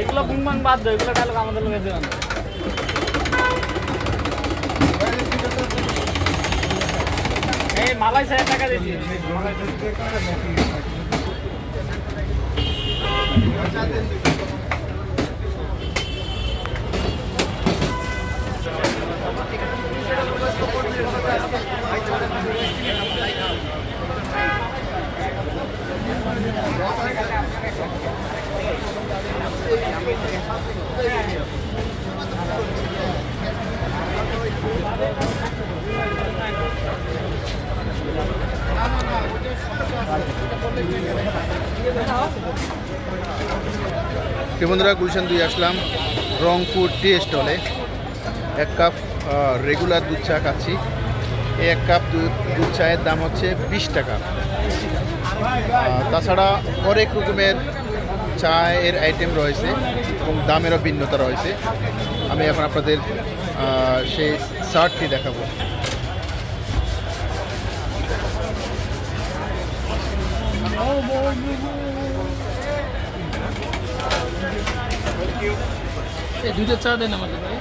এগুলো বুংবাং বাদ দাও এগুলো ডায়লগ আমাদের লোক এসে এই মালাই সাহেব টাকা প্রিয় বন্ধুরা, গুলশান দুই আসলাম রংপুর টি স্টলে এক কাপ রেগুলার দুধ চা খাচ্ছি। এক কাপ দুধ দুধ চায়ের দাম হচ্ছে বিশ টাকা। তাছাড়া অনেক রকমের চায়ের আইটেম রয়েছে এবং দামেরও ভিন্নতা রয়েছে। আমি এখন আপনাদের সেই শার্টটি দেখাবো। দুইটা চা দেন আমাদের ভাই।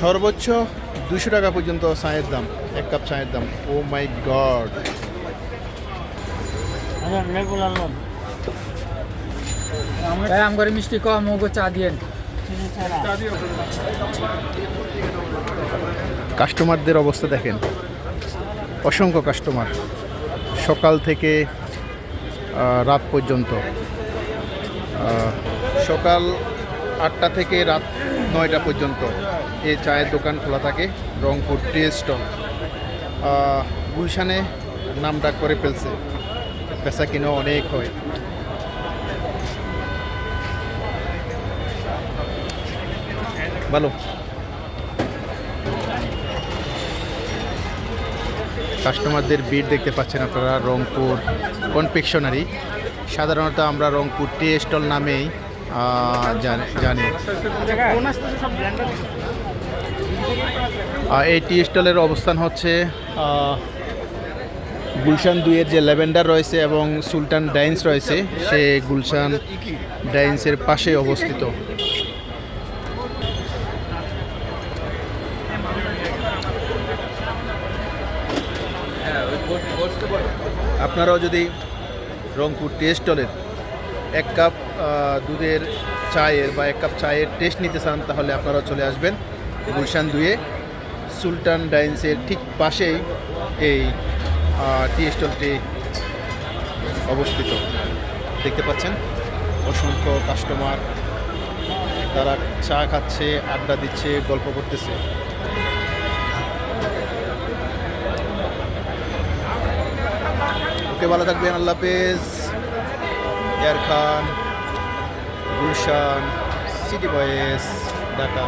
সর্বোচ্চ দুশো টাকা পর্যন্ত চায়ের দাম এক কাপ চায়ের দাম। Oh my god regular loan ভাই আম করে মিষ্টি কম ওগো চা দিয়েন। কাস্টমারদের অবস্থা দেখেন। অসংখ্য কাস্টমার। সকাল থেকে রাত পর্যন্ত। সকাল আটটা থেকে রাত নয়টা পর্যন্ত। এই চায়ের দোকান খোলা থাকে, রংপুর টি স্টল গুলশানে নাম ডাক করে ফেলছে। পেশা কিনেও অনেক হয়। ভালো। কাস্টমারদের ভিড় দেখতে পাচ্ছেন আপনারা, রংপুর কনফেকশনারি। সাধারণত আমরা রংপুর টি স্টল নামেই জানি। এই টি স্টলের অবস্থান হচ্ছে গুলশান দুইয়ের যে ল্যাভেন্ডার রয়েছে এবং সুলতান ডাইন্স রয়েছে, সে গুলশান ডাইন্সের পাশে অবস্থিত। আপনারাও যদি রংপুর টি স্টলের এক কাপ দুধের চায়ের বা এক কাপ চায়ের টেস্ট নিতে চান, তাহলে আপনারাও চলে আসবেন গুলশান দুয়ে সুলতান ডাইন্সের ঠিক পাশেই এই টি স্টলটি অবস্থিত। দেখতে পাচ্ছেন, অসংখ্য কাস্টমার তারা চা খাচ্ছে, আড্ডা দিচ্ছে, গল্প করতেছে। ওকে ভালো থাকবেন, আল্লাহ হাফেজ। এয়ার খান, গুলশান, সিটি বয়েস ঢাকা।